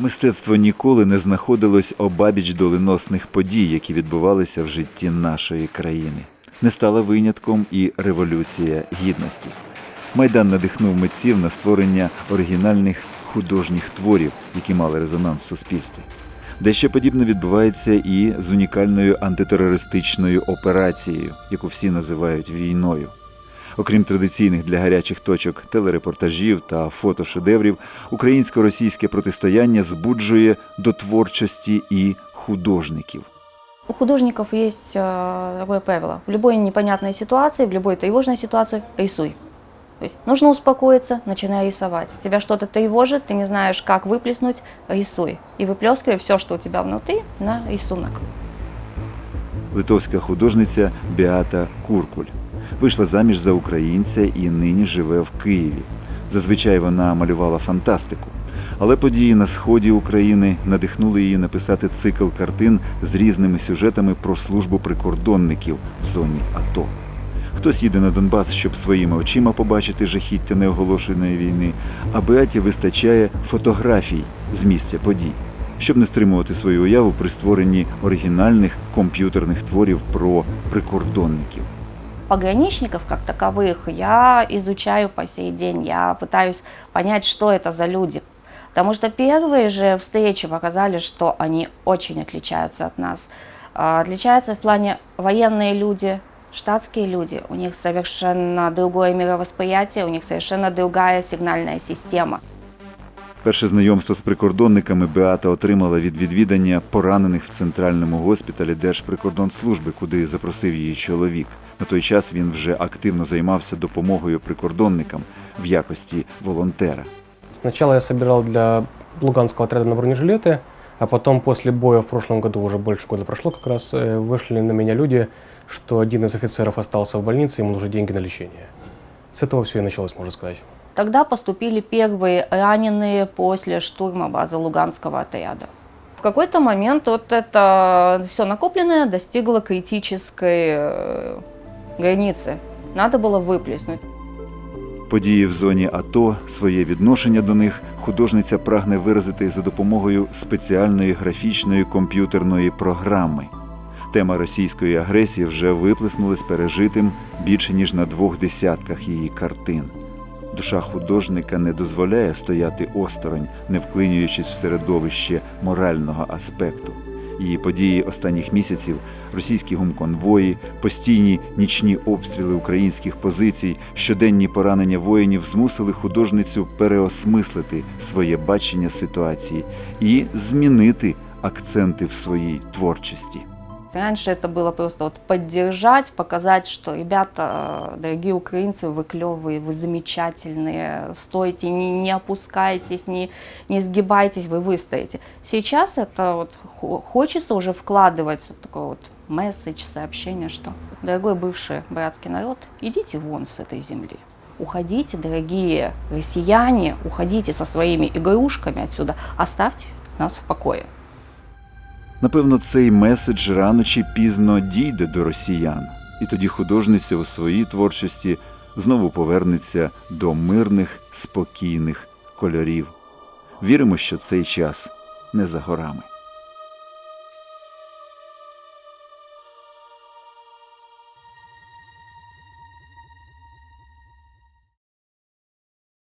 Мистецтво ніколи не знаходилось обабіч доленосних подій, які відбувалися в житті нашої країни. Не стала винятком і революція гідності. Майдан надихнув митців на створення оригінальних художніх творів, які мали резонанс в суспільстві. Дещо подібне відбувається і з унікальною антитерористичною операцією, яку всі називають війною. Окрім традиційних для гарячих точок телерепортажів та фотошедеврів, українсько-російське протистояння збуджує до творчості і художників. У художников есть э, такое правило. В любой непонятной ситуации, в любой тревожной ситуации рисуй. То есть нужно успокоиться, начинай рисовать. Тебя что-то тревожит, ты не знаешь, как выплеснуть, рисуй. И выплескивай все, что у тебя внутри, на рисунок. Литовська художниця Біата Куркуль вийшла заміж за українця і нині живе в Києві. Зазвичай вона малювала фантастику. Але події на сході України надихнули її написати цикл картин з різними сюжетами про службу прикордонників в зоні АТО. Хтось їде на Донбас, щоб своїми очима побачити жахіття неоголошеної війни, а Беаті вистачає фотографій з місця подій, щоб не стримувати свою уяву при створенні оригінальних комп'ютерних творів про прикордонників Пограничников как таковых я изучаю по сей день. Я пытаюсь понять, что это за люди. Потому что первые же встречи показали, что они очень отличаются от нас. А, Отличаются в плане военные люди, штатские люди. У них совершенно другое мировосприятие, у них совершенно другая сигнальная система. Перше знайомство з прикордонниками Беата отримала від відвідання поранених в центральному госпіталі Держприкордонслужби, куди запросив її чоловік. На той час він вже активно займався допомогою прикордонникам в якості волонтера. Сначала я собирал для Луганского отряда на бронежилеты, а потом после боя в прошлом году, уже больше года прошло как раз, э, вышли на меня люди, что один из офицеров остался в больнице, ему нужны деньги на лечение. С этого все и началось, можно сказать. Тогда поступили первые раненые после штурма базы Луганского отряда. В какой-то момент вот это все накопленное достигло критической э, границы. Надо было выплеснуть. Події в зоні АТО, своє відношення до них художниця прагне виразити за допомогою спеціальної графічної комп'ютерної програми. Тема російської агресії вже виплеснулась пережитим більше ніж на двох десятках її картин. Душа художника не дозволяє стояти осторонь, не вклинюючись в середовище морального аспекту. Її події останніх місяців, російські гумконвої, постійні нічні обстріли українських позицій, щоденні поранення воїнів змусили художницю переосмислити своє бачення ситуації і змінити акценти в своїй творчості. Раньше это было просто вот поддержать, показать, что ребята, дорогие украинцы, вы клевые, вы замечательные, стойте, не, не опускайтесь, не, не сгибайтесь, вы выстоите. Сейчас это вот хо- хочется уже вкладывать вот такой вот месседж, сообщение, что дорогой бывший братский народ, идите вон с этой земли. Уходите, дорогие россияне, уходите со своими игрушками отсюда, оставьте нас в покое. Напевно, цей меседж рано чи пізно дійде до росіян, і тоді художниця у своїй творчості знову повернеться до мирних, спокійних кольорів. Віримо, що цей час не за горами.